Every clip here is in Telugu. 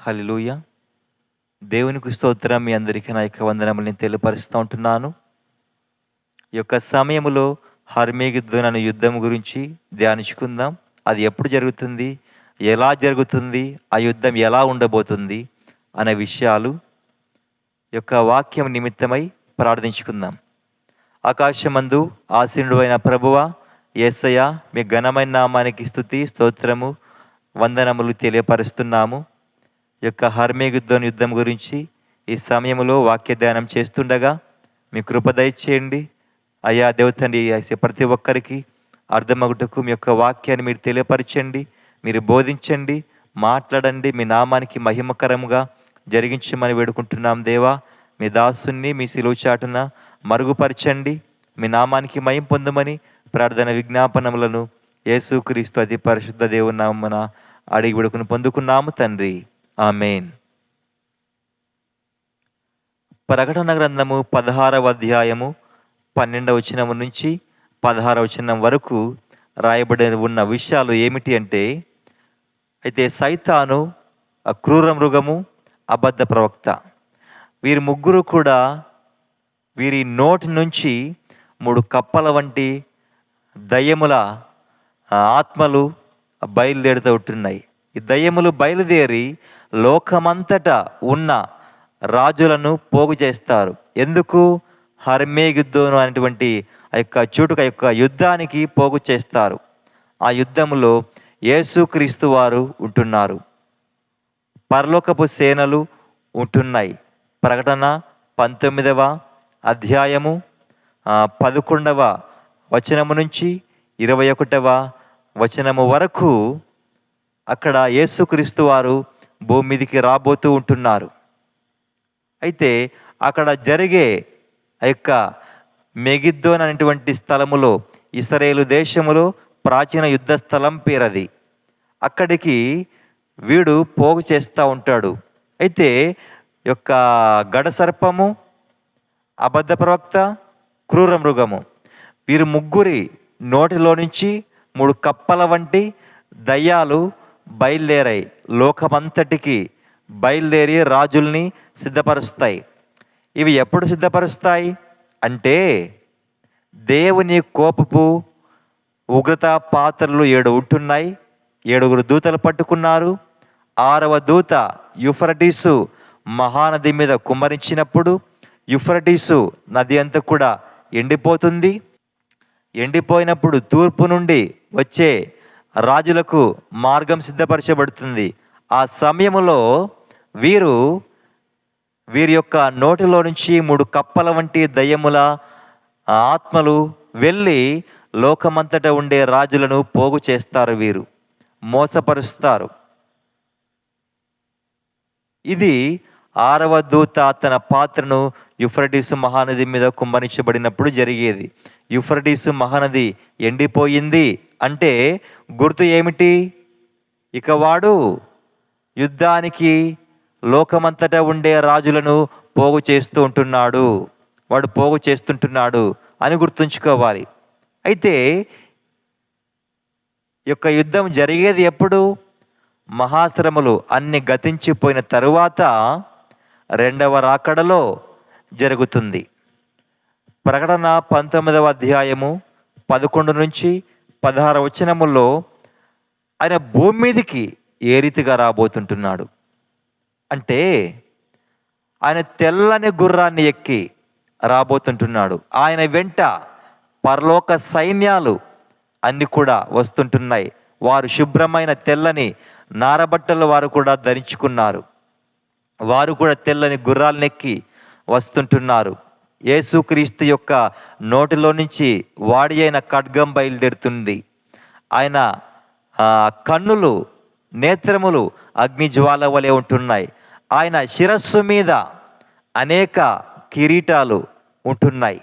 హలిలూయ దేవునికి స్తోత్రం మీ అందరికీ నా యొక్క వందనములు తెలియపరుస్తూ ఉంటున్నాను. ఈ యొక్క సమయంలో హర్మేగిద్దోనను యుద్ధం గురించి ధ్యానించుకుందాం. అది ఎప్పుడు జరుగుతుంది? ఎలా జరుగుతుంది? ఆ యుద్ధం ఎలా ఉండబోతుంది? అనే విషయాలు యొక్క వాక్యం నిమిత్తమై ప్రార్థించుకుందాం. ఆకాశమందు ఆసీనుడు అయిన ప్రభువ యేసయ్య మీ ఘనమైన నామానికి స్థుతి స్తోత్రము వందనములు తెలియపరుస్తున్నాము. యొక్క హర్మేగుద్దోని యుద్ధం గురించి ఈ సమయంలో వాక్య ధ్యానం చేస్తుండగా మీ కృప దయచేయండి. అయ్యా దేవతండి ప్రతి ఒక్కరికి అర్థమగుటకు మీ యొక్క వాక్యాన్ని మీరు తెలియపరచండి మీరు బోధించండి మాట్లాడండి మీ నామానికి మహిమకరంగా జరిగించమని వేడుకుంటున్నాం దేవా. మీ దాసుని మీ సిలువుచాటున మరుగుపరచండి మీ నామానికి మయం పొందమని ప్రార్థన విజ్ఞాపనములను యేసుక్రీస్తు అతి పరిశుద్ధ దేవునామన అడిగి విడుకుని పొందుకున్నాము తండ్రి. ఆమెన్. ప్రకటన గ్రంథము పదహారవ అధ్యాయము పన్నెండవ వచనం నుంచి పదహారవ వచనం వరకు రాయబడి ఉన్న విషయాలు ఏమిటి అంటే అయితే సైతాను ఆ క్రూర మృగము అబద్ధ ప్రవక్త. వీరి ముగ్గురు కూడా వీరి నోటి నుంచి మూడు కప్పల వంటి దయ్యముల ఆత్మలు బయలుదేరుతూ ఉంటున్నాయి. ఈ దయ్యములు బయలుదేరి లోకమంతటా ఉన్న రాజులను పోగు చేస్తారు. ఎందుకు? హర్మేగిద్దోను అనేటువంటి ఆ యొక్క చూటుక యొక్క యుద్ధానికి పోగు చేస్తారు. ఆ యుద్ధంలో యేసుక్రీస్తు వారు ఉంటున్నారు. పరలోకపు సేనలు ఉంటున్నాయి. ప్రకటన పంతొమ్మిదవ అధ్యాయము పదకొండవ వచనము నుంచి ఇరవై ఒకటవ వచనము వరకు అక్కడ యేసుక్రీస్తు వారు భూమి మీదికి రాబోతూ ఉంటున్నారు. అయితే అక్కడ జరిగే ఆ యొక్క మెగిద్దోన్ అనేటువంటి స్థలములో ఇస్రాయేలు దేశములో ప్రాచీన యుద్ధ స్థలం పేరది. అక్కడికి వీడు పోగు చేస్తూ ఉంటాడు. అయితే యొక్క గడ సర్పము అబద్ధ ప్రవక్త క్రూర మృగము. వీరు ముగ్గురి నోటిలో నుంచి మూడు కప్పల వంటి దయ్యాలు బయలుదేరాయి. లోకమంతటికి బయలుదేరి రాజుల్ని సిద్ధపరుస్తాయి. ఇవి ఎప్పుడు సిద్ధపరుస్తాయి? అంటే దేవుని కోపపు ఉగ్రత పాత్రలు ఏడు ఉంటున్నాయి. ఏడుగురు దూతలు పట్టుకున్నారు. ఆరవ దూత యుఫరటీసు మహానది మీద కుమ్మరించినప్పుడు యుఫ్రటీసు నది అంతా కూడా ఎండిపోతుంది. ఎండిపోయినప్పుడు తూర్పు నుండి వచ్చే రాజులకు మార్గం సిద్ధపరచబడుతుంది. ఆ సమయంలో వీరు వీరి యొక్క నోటిలో నుంచి మూడు కప్పల వంటి దయ్యముల ఆత్మలు వెళ్ళి లోకమంతట ఉండే రాజులను పోగు చేస్తారు వీరు. మోసపరుస్తారు. ఇది ఆరవ దూత తన పాత్రను యుఫ్రటీసు మహానది మీద కుమ్మరించబడినప్పుడు జరిగేది. యుఫ్రటీసు మహానది ఎండిపోయింది. అంటే గుర్తు ఏమిటి? ఇక వాడు యుద్ధానికి లోకమంతటా ఉండే రాజులను పోగు చేస్తూ ఉంటున్నాడు. వాడు పోగు చేస్తుంటున్నాడు అని గుర్తుంచుకోవాలి. అయితే యొక్క యుద్ధం జరిగేది ఎప్పుడు? మహాశ్రమలు అన్ని గతించిపోయిన తరువాత రెండవ రాకడలో జరుగుతుంది. ప్రకటన పంతొమ్మిదవ అధ్యాయము పదకొండు నుంచి పదహారు వచనముల్లో ఆయన భూమి మీదికి ఏ రీతిగా రాబోతుంటున్నాడు? అంటే ఆయన తెల్లని గుర్రాన్ని ఎక్కి రాబోతుంటున్నాడు. ఆయన వెంట పరలోక సైన్యాలు అన్ని కూడా వస్తుంటున్నాయి. వారు శుభ్రమైన తెల్లని నారబట్టలు వారు కూడా ధరించుకున్నారు. వారు కూడా తెల్లని గుర్రాలనెక్కి వస్తుంటున్నారు. యేసుక్రీస్తు యొక్క నోటిలో నుంచి వాడి అయిన ఖడ్గం బయలుదేరుతుంది. ఆయన కన్నులు నేత్రములు అగ్నిజ్వాల వలె ఉంటున్నాయి. ఆయన శిరస్సు మీద అనేక కిరీటాలు ఉంటున్నాయి.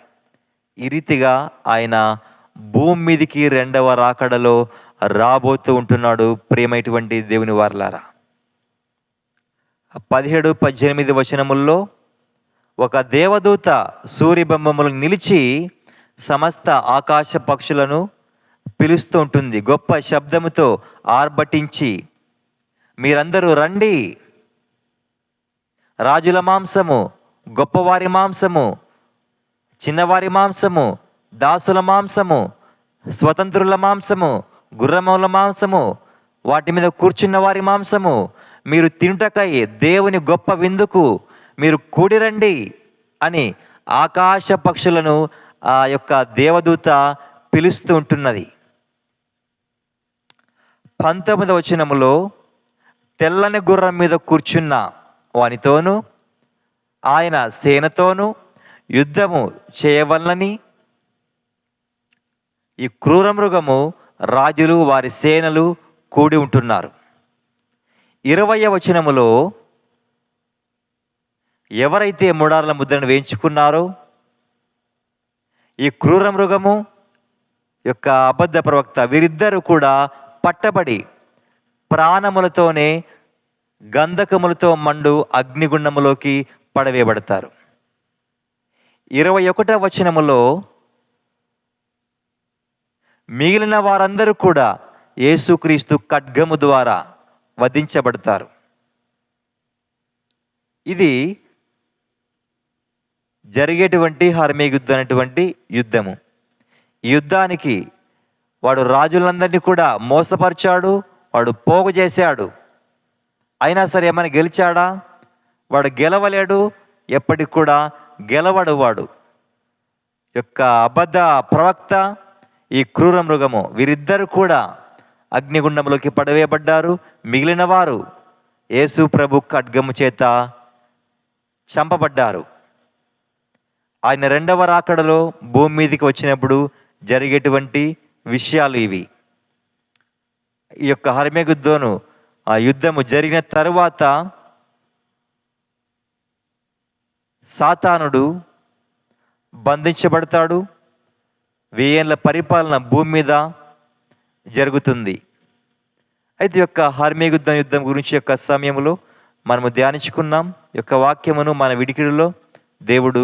ఈ రీతిగా ఆయన భూమి మీదికి రెండవ రాకడలో రాబోతూ ఉంటున్నాడు ప్రేమైనటువంటి దేవుని వారలారా. పదిహేడు పద్దెనిమిది వచనముల్లో ఒక దేవదూత సూర్యబింబములు నిలిచి సమస్త ఆకాశ పక్షులను పిలుస్తూ ఉంటుంది. గొప్ప శబ్దముతో ఆర్భటించి మీరందరూ రండి. రాజుల మాంసము గొప్పవారి మాంసము చిన్నవారి మాంసము దాసుల మాంసము స్వతంత్రుల మాంసము గుర్రముల మాంసము వాటి మీద కూర్చున్న వారి మాంసము మీరు తినుటకై దేవుని గొప్ప విందుకు మీరు కూడిరండి అని ఆకాశ పక్షులను ఆ యొక్క దేవదూత పిలుస్తూ ఉంటున్నది. పంతొమ్మిదవ వచనములో తెల్లని గుర్రం మీద కూర్చున్న వానితోనూ ఆయన సేనతోనూ యుద్ధము చేయవలనని ఈ క్రూర మృగము రాజులు వారి సేనలు కూడి ఉంటున్నారు. ఇరవయ వచనములో ఎవరైతే ముడార్ల ముద్రను వేయించుకున్నారో ఈ క్రూర మృగము యొక్క అబద్ధ ప్రవక్త వీరిద్దరూ కూడా పట్టబడి ప్రాణములతోనే గంధకములతో మండు అగ్నిగుండములోకి పడవేయబడతారు. ఇరవై ఒకటవ వచనములో మిగిలిన వారందరూ కూడా యేసుక్రీస్తు ఖడ్గము ద్వారా వధించబడతారు. ఇది జరిగేటువంటి హర్మీ యుద్ధం అనేటువంటి యుద్ధము. ఈ యుద్ధానికి వాడు రాజులందరినీ కూడా మోసపరిచాడు వాడు పోగు చేశాడు. అయినా సరే ఏమైనా గెలిచాడా? వాడు గెలవలేడు ఎప్పటికి కూడా గెలవడు వాడు యొక్క అబద్ధ ప్రవక్త ఈ క్రూర మృగము వీరిద్దరు కూడా అగ్నిగుండంలోకి పడవేయబడ్డారు మిగిలిన వారు యేసు ప్రభు ఖడ్గము చేత చంపబడ్డారు. ఆయన రెండవ రాకడలో భూమి మీదకి వచ్చినప్పుడు జరిగేటువంటి విషయాలు ఇవి. ఈ యొక్క హర్మేగుద్దోను ఆ యుద్ధము జరిగిన తరువాత సాతానుడు బంధించబడతాడు. వేయన్ల పరిపాలన భూమి మీద జరుగుతుంది. అయితే యొక్క హర్మేగుద్ద యుద్ధం గురించి యొక్క సమయంలో మనము ధ్యానించుకున్నాం. యొక్క వాక్యమును మన విడికిడిలో దేవుడు